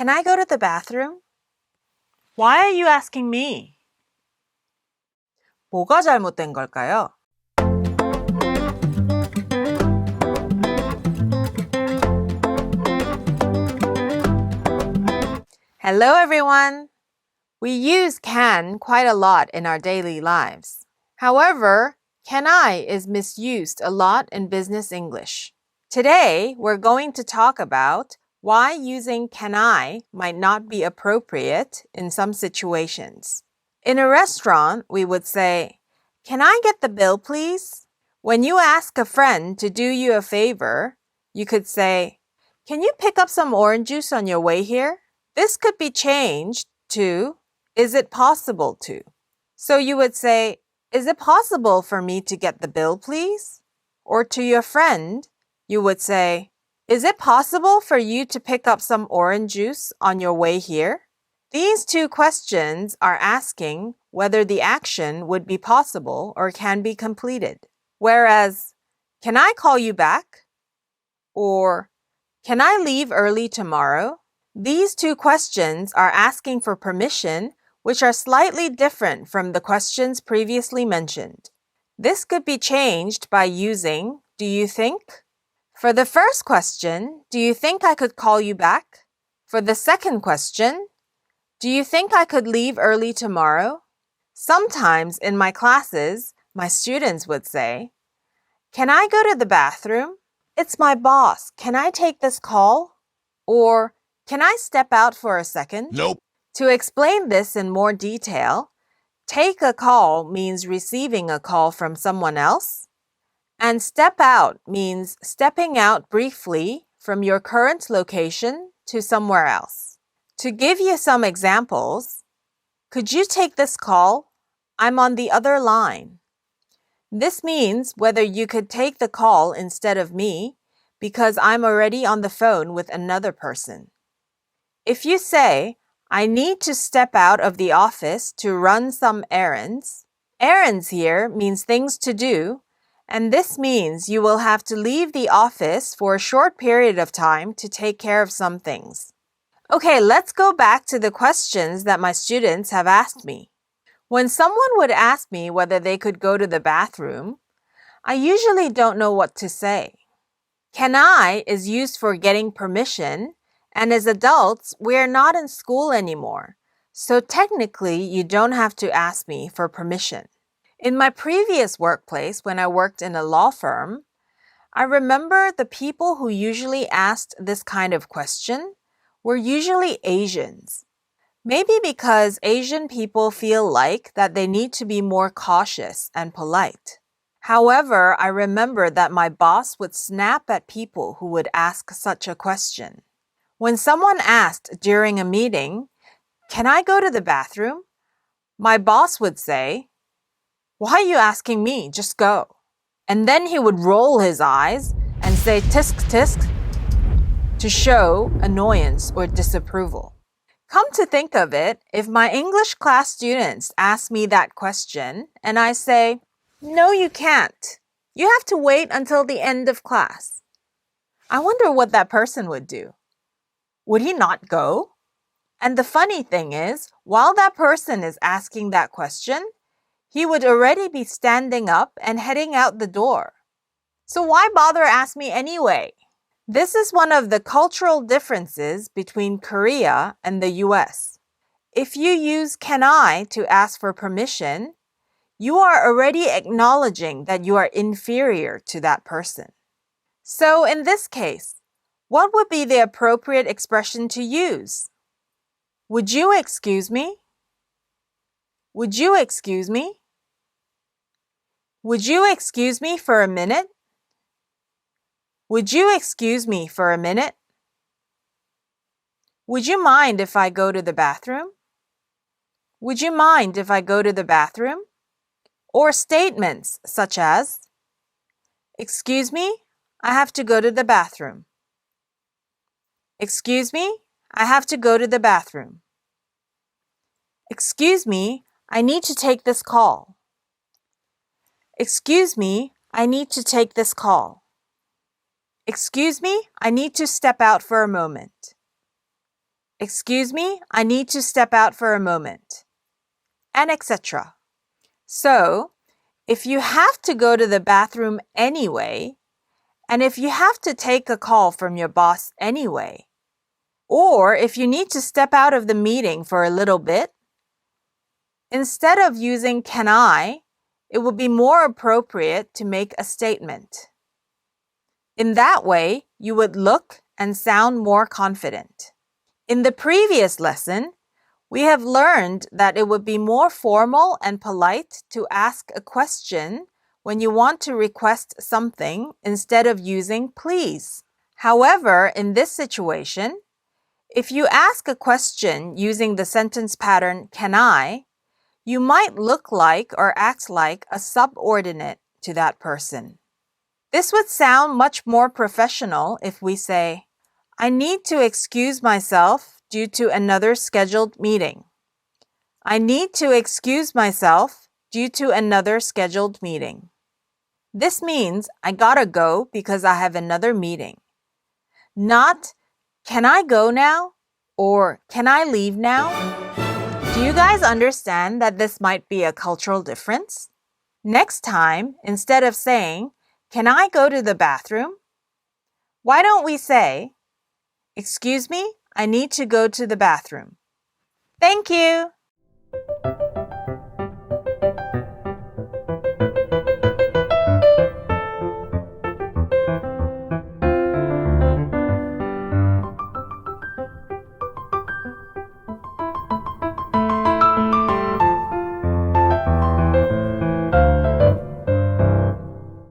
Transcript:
Can I go to the bathroom? Why are you asking me? 뭐가 잘못된 걸까요? Hello, everyone. We use can quite a lot in our daily lives. However, can I is misused a lot in business English. Today, we're going to talk about why using can I might not be appropriate in some situations. In a restaurant, we would say, Can I get the bill, please? When you ask a friend to do you a favor, you could say, Can you pick up some orange juice on your way here? This could be changed to, Is it possible to? So you would say, Is it possible for me to get the bill, please? Or to your friend, you would say, Is it possible for you to pick up some orange juice on your way here? These two questions are asking whether the action would be possible or can be completed. Whereas, Can I call you back? Or, Can I leave early tomorrow? These two questions are asking for permission, which are slightly different from the questions previously mentioned. This could be changed by using do you think? For the first question, do you think I could call you back? For the second question, do you think I could leave early tomorrow? Sometimes in my classes, my students would say, Can I go to the bathroom? It's my boss. Can I take this call? Or, can I step out for a second? Nope. To explain this in more detail, take a call means receiving a call from someone else, and step out means stepping out briefly from your current location to somewhere else. To give you some examples, could you take this call? I'm on the other line. This means whether you could take the call instead of me because I'm already on the phone with another person. If you say, I need to step out of the office to run some errands, errands here means things to do, and this means you will have to leave the office for a short period of time to take care of some things. Okay, let's go back to the questions that my students have asked me. When someone would ask me whether they could go to the bathroom, I usually don't know what to say. Can I is used for getting permission and as adults, we are not in school anymore. So technically, you don't have to ask me for permission. In my previous workplace, when I worked in a law firm, I remember the people who usually asked this kind of question were usually Asians. Maybe because Asian people feel like that they need to be more cautious and polite. However, I remember that my boss would snap at people who would ask such a question. When someone asked during a meeting, Can I go to the bathroom? My boss would say, Why are you asking me? Just go. And then he would roll his eyes and say tisk tisk to show annoyance or disapproval. Come to think of it, if my English class students ask me that question and I say, No, you can't. You have to wait until the end of class. I wonder what that person would do. Would he not go? And the funny thing is, while that person is asking that question, he would already be standing up and heading out the door. So why bother ask me anyway? This is one of the cultural differences between Korea and the US. If you use can I to ask for permission, you are already acknowledging that you are inferior to that person. So in this case, what would be the appropriate expression to use? Would you excuse me? Would you excuse me? Would you excuse me for a minute? Would you excuse me for a minute? Would you mind if I go to the bathroom? Would you mind if I go to the bathroom? Or statements such as, Excuse me, I have to go to the bathroom. Excuse me, I have to go to the bathroom. Excuse me, I need to take this call. Excuse me, I need to take this call. Excuse me, I need to step out for a moment. Excuse me, I need to step out for a moment, and etc. So, if you have to go to the bathroom anyway, and if you have to take a call from your boss anyway, or if you need to step out of the meeting for a little bit, instead of using can I, it would be more appropriate to make a statement. In that way, you would look and sound more confident. In the previous lesson, we have learned that it would be more formal and polite to ask a question when you want to request something instead of using please. However, in this situation, if you ask a question using the sentence pattern can I, you might look like or act like a subordinate to that person. This would sound much more professional if we say, I need to excuse myself due to another scheduled meeting. I need to excuse myself due to another scheduled meeting. This means I gotta go because I have another meeting. Not, can I go now? Or can I leave now? Do you guys understand that this might be a cultural difference? Next time, instead of saying, Can I go to the bathroom? Why don't we say, Excuse me, I need to go to the bathroom. Thank you.